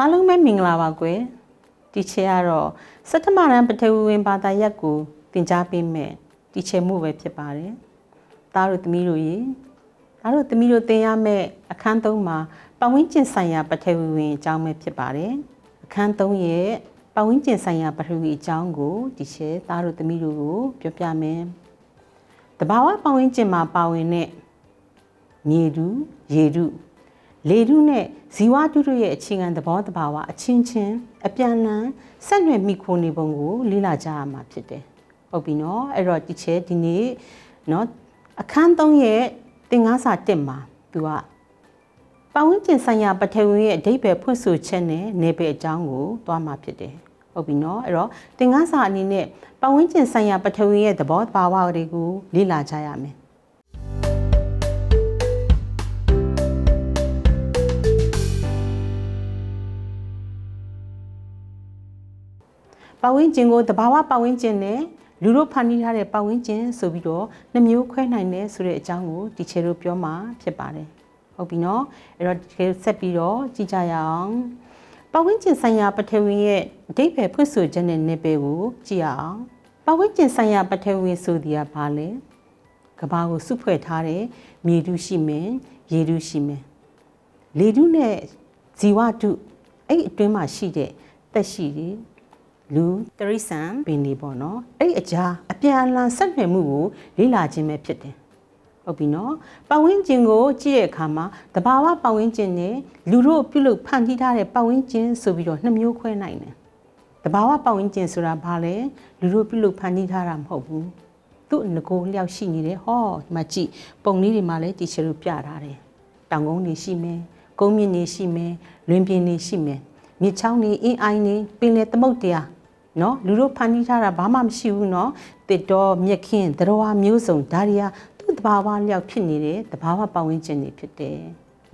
အားလုံးပဲမင်္ဂလာပါကွယ်ဒီချေကတော့စက်တမရန်ပထဝီဝင်ဘာသာရပ်ကိုသင်ကြားပေးမယ်ဒီချေမှုပဲဖြစ်ပါတယ်သားတို့သမီးတို့ရေသားတို့သမီးတို့သင်ရမယ့်အခန်း3မှာပတ်ဝန်းကျင်ဆိုင်ရာပထဝီဝင်အကြောင်းပဲဖြစ်ပါတယ်အခန်း3ရဲ့ပတ်ဝန်းကျင်ဆိုင်ရာပထဝီအကြောင်းကိုဒီချေသားတို့သမီးတို့ကိုပြောပြမယ်တဘာဝပတ်ဝန်းကျင်မှာပါဝင်တဲ့မြေတူရေတူ လေထုနဲ့ဇီဝတုတို့ရဲ့အခြေခံသဘောတဘာဝအချင်းချင်းအပြန်အလှန်ဆက်နွယ်မိခိုနေပုံကိုလေ့လာကြရမှာဖြစ်တယ်။ဟုတ်ပြီနော်။အဲ့တော့ဒီချက်ဒီနေ့နော်အခန်း3ရဲ့သင်ခန်းစာ1မှာသူကပတ်ဝန်းကျင်ဆိုင်ရာပထဝီရဲ့အဓိပ္ပာယ်ဖွင့်ဆိုချက်နဲ့နေပယ်အကြောင်းကိုသွားမှာဖြစ်တယ်။ဟုတ်ပြီနော်။အဲ့တော့သင်ခန်းစာအနေနဲ့ပတ်ဝန်းကျင်ဆိုင်ရာပထဝီရဲ့သဘောတဘာဝတွေကိုလေ့လာကြရမယ်။ ပတ်ဝန်းကျင်ကိုတဘာဝပတ်ဝန်းကျင်နဲ့လူတို့ဖန်တီးထားတဲ့ပတ်ဝန်းကျင်ဆိုပြီးတော့နှမျိုးခွဲနိုင်တယ်ဆိုတဲ့အကြောင်းကိုဒီချေတို့ပြောမှာဖြစ်ပါတယ်ဟုတ်ပြီနော်အဲ့တော့ဒီဆက်ပြီးတော့ကြည့်ကြရအောင်ပတ်ဝန်းကျင်ဆိုင်ရာပထဝီရဲ့အဓိပ္ပာယ်ဖွင့်ဆိုချက်နဲ့နေပယ်ကိုကြည့်ရအောင်ပတ်ဝန်းကျင်ဆိုင်ရာပထဝီဆိုသည်ကဘာလဲကဘာကိုစုဖွဲ့ထားတဲ့မြေတုရှိမယ်ရေတုရှိမယ်လေတုနဲ့ဇီဝတုအဲ့အတွင်းမှာရှိတဲ့သက်ရှိတွေ လူတရိษံပင်နေပေါ့နော်အဲ့ဒီအကြာအပြန်အလှန်ဆက်နွယ်မှုကိုလေ့လာခြင်းပဲဖြစ်တယ်ဟုတ်ပြီနော်ပတ်ဝန်းကျင်ကိုကြည့်တဲ့အခါမှာတဘာဝပတ်ဝန်းကျင်နဲ့လူတို့ပြုလုပ်ဖန်တီးထားတဲ့ပတ်ဝန်းကျင်ဆိုပြီးတော့နှစ်မျိုးခွဲနိုင်တယ်တဘာဝပတ်ဝန်းကျင်ဆိုတာဘာလဲလူတို့ပြုလုပ်ဖန်တီးထားတာမဟုတ်ဘူးသူ့ငကိုလျောက်ရှိနေတယ်ဟောဒီမှာကြည့်ပုံလေးတွေမှာလည်းတီချယ်တို့ပြထားတယ်တောင်ကုန်းတွေရှိမယ်ကုန်းမြင့်တွေရှိမယ်လွင်ပြင်တွေရှိမယ်မြစ်ချောင်းတွေအင်းအိုင်းတွေပင်လယ်သမုဒ္ဒရာ နော်လူတို့ဖန်တီးထားတာဘာမှမရှိဘူးနော်တစ်တော်မြက်ခင်းသတော်ဝါမျိုးစုံဒါရီယာသူ့တဘာဝလျောက်ဖြစ်နေတဲ့တဘာဝပတ်ဝန်းကျင်တွေဖြစ်တယ်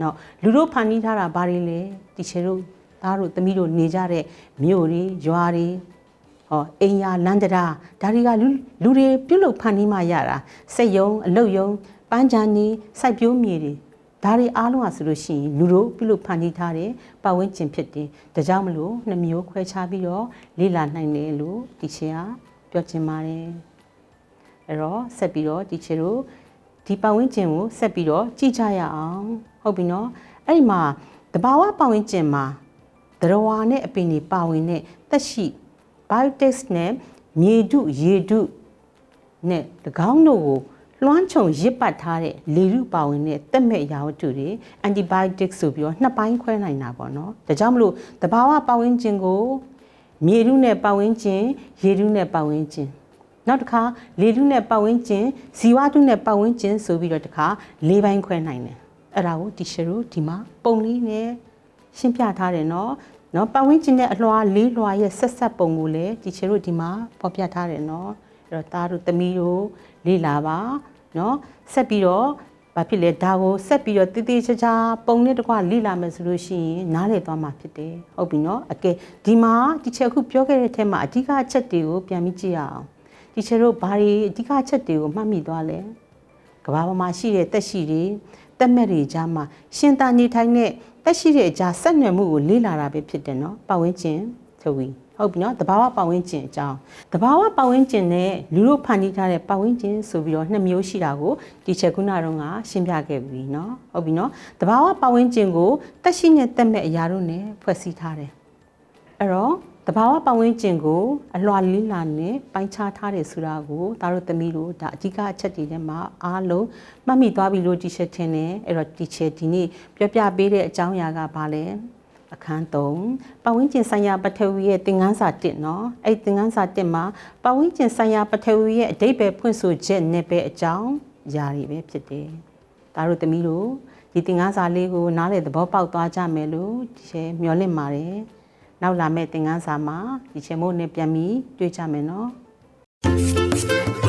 နော်လူတို့ဖန်တီးထားတာဘာတွေလဲတီချေတို့သားတို့သမီးတို့နေကြတဲ့မြို့တွေရွာတွေဟောအိမ်ယာလန္ဒရာဒါတွေကလူလူတွေပြုတ်လုဖန်တီးမှရတာစက်ယုံအလုတ်ယုံပန်းချန်နေစိုက်ပျိုးမြေတွေ ဒါတွေအားလုံးอ่ะဆိုလို့ရှိရင်လူတို့ပြုလုပ်ဖန်တီးထားတဲ့ပတ်ဝန်းကျင်ဖြစ်တယ်။ဒါကြောင့်မလို့နှမျိုးခွဲခြားပြီးတော့လေ့လာနိုင်တယ်လို့ဒီချေကပြောချင်ပါတယ်။အဲ့တော့ဆက်ပြီးတော့ဒီချေတို့ဒီပတ်ဝန်းကျင်ကိုဆက်ပြီးတော့ကြည့်ကြရအောင်။ဟုတ်ပြီနော်။အဲ့ဒီမှာတဘာဝပတ်ဝန်းကျင်မှာသရဝါနဲ့အပင်တွေပါဝင်တဲ့သက်ရှိ biotex နဲ့မြေတုရေတုနဲ့၎င်းတို့ကို လွှမ်းခြုံရစ်ပတ်ထားတဲ့လေရုပါဝင်တဲ့တက်မဲ့ရာဝတ္ထုတွေ antibiotic ဆိုပြီးတော့နှစ်ပိုင်းခွဲနိုင်တာပေါ့နော်ဒါကြောင့်မလို့တဘာဝပတ်ဝန်းကျင်ကိုမြေရုနဲ့ပတ်ဝန်းကျင်ရေရုနဲ့ပတ်ဝန်းကျင်နောက်တစ်ခါလေထုနဲ့ပတ်ဝန်းကျင်ဇီဝတုနဲ့ပတ်ဝန်းကျင်ဆိုပြီးတော့တစ်ခါလေးပိုင်းခွဲနိုင်တယ်အဲ့ဒါကိုတီရှယ်တို့ဒီမှာပုံလေးနဲ့ရှင်းပြထားတယ်နော်နော်ပတ်ဝန်းကျင်နဲ့အလွှာလေးလွှာရဲ့ဆက်ဆက်ပုံကိုလည်းတီရှယ်တို့ဒီမှာဖော်ပြထားတယ်နော် အဲ့တော့သားတို့သမီးတို့လေ့လာပါနော်ဆက်ပြီးတော့ဘာဖြစ်လဲဒါကိုဆက်ပြီးတော့တည်တည်ချာချာပုံနဲ့တကွလိလာမယ်ဆိုလို့ရှိရင်နားလည်သွားမှာဖြစ်တယ်ဟုတ်ပြီနော်အကဲဒီမှာဒီချက်အခုပြောခဲ့တဲ့အထက်မှာအဓိကအချက်တွေကိုပြန်ပြီးကြည့်ရအောင်ဒီချက်တို့ဘာတွေအဓိကအချက်တွေကိုမှတ်မိသွားလဲကဘာပေါ်မှာရှိတဲ့တက်ရှိတွေတက်မဲ့တွေကြားမှာရှင်သာနေထိုင်တဲ့တက်ရှိတဲ့အကြားဆက်နွယ်မှုကိုလေ့လာတာပဲဖြစ်တယ်နော်ပတ်ဝန်းကျင်ဆိုပြီး ဟုတ်ပြီနော်တဘာဝပတ်ဝန်းကျင်အကြောင်းတဘာဝပတ်ဝန်းကျင်နဲ့လူတို့ဖန်တီးထားတဲ့ပတ်ဝန်းကျင်ဆိုပြီးတော့နှစ်မျိုးရှိတာကိုဒီချက်ခုနတုန်းကရှင်းပြခဲ့ပြီနော်ဟုတ်ပြီနော်တဘာဝပတ်ဝန်းကျင်ကိုတက်ရှိနဲ့တက်မဲ့အရာတို့နဲ့ဖွဲ့စည်းထားတယ်အဲ့တော့တဘာဝပတ်ဝန်းကျင်ကိုအလွှာလေးလာနဲ့ပိုင်းခြားထားတယ်ဆိုတာကိုဒါတို့သမီးတို့ဒါအဓိကအချက်တွေထဲမှာအားလုံးမှတ်မိသွားပြီလို့ဒီချက်ထင်တယ်အဲ့တော့ဒီချက်ဒီနေ့ပြောပြပေးတဲ့အကြောင်းအရာကဘာလဲ အခန်း3ပတ်ဝန်းကျင်ဆိုင်ရာပထဝီရဲ့သင်ခန်းစာ1เนาะအဲ့သင်ခန်းစာ1မှာပတ်ဝန်းကျင်ဆိုင်ရာပထဝီရဲ့အဓိပ္ပာယ်ဖွင့်ဆိုချက်နဲ့ပဲအကြောင်းຢာတွေပဲဖြစ်တယ်။ဒါတို့သမီးတို့ဒီသင်ခန်းစာလေးကိုနားလေသဘောပေါက်သွားကြမယ်လို့ဒီချေမျှော်လင့်ပါတယ်။နောက်လာမယ့်သင်ခန်းစာမှာဒီချေမို့နဲ့ပြန်ပြီးတွေ့ကြမယ်နော်။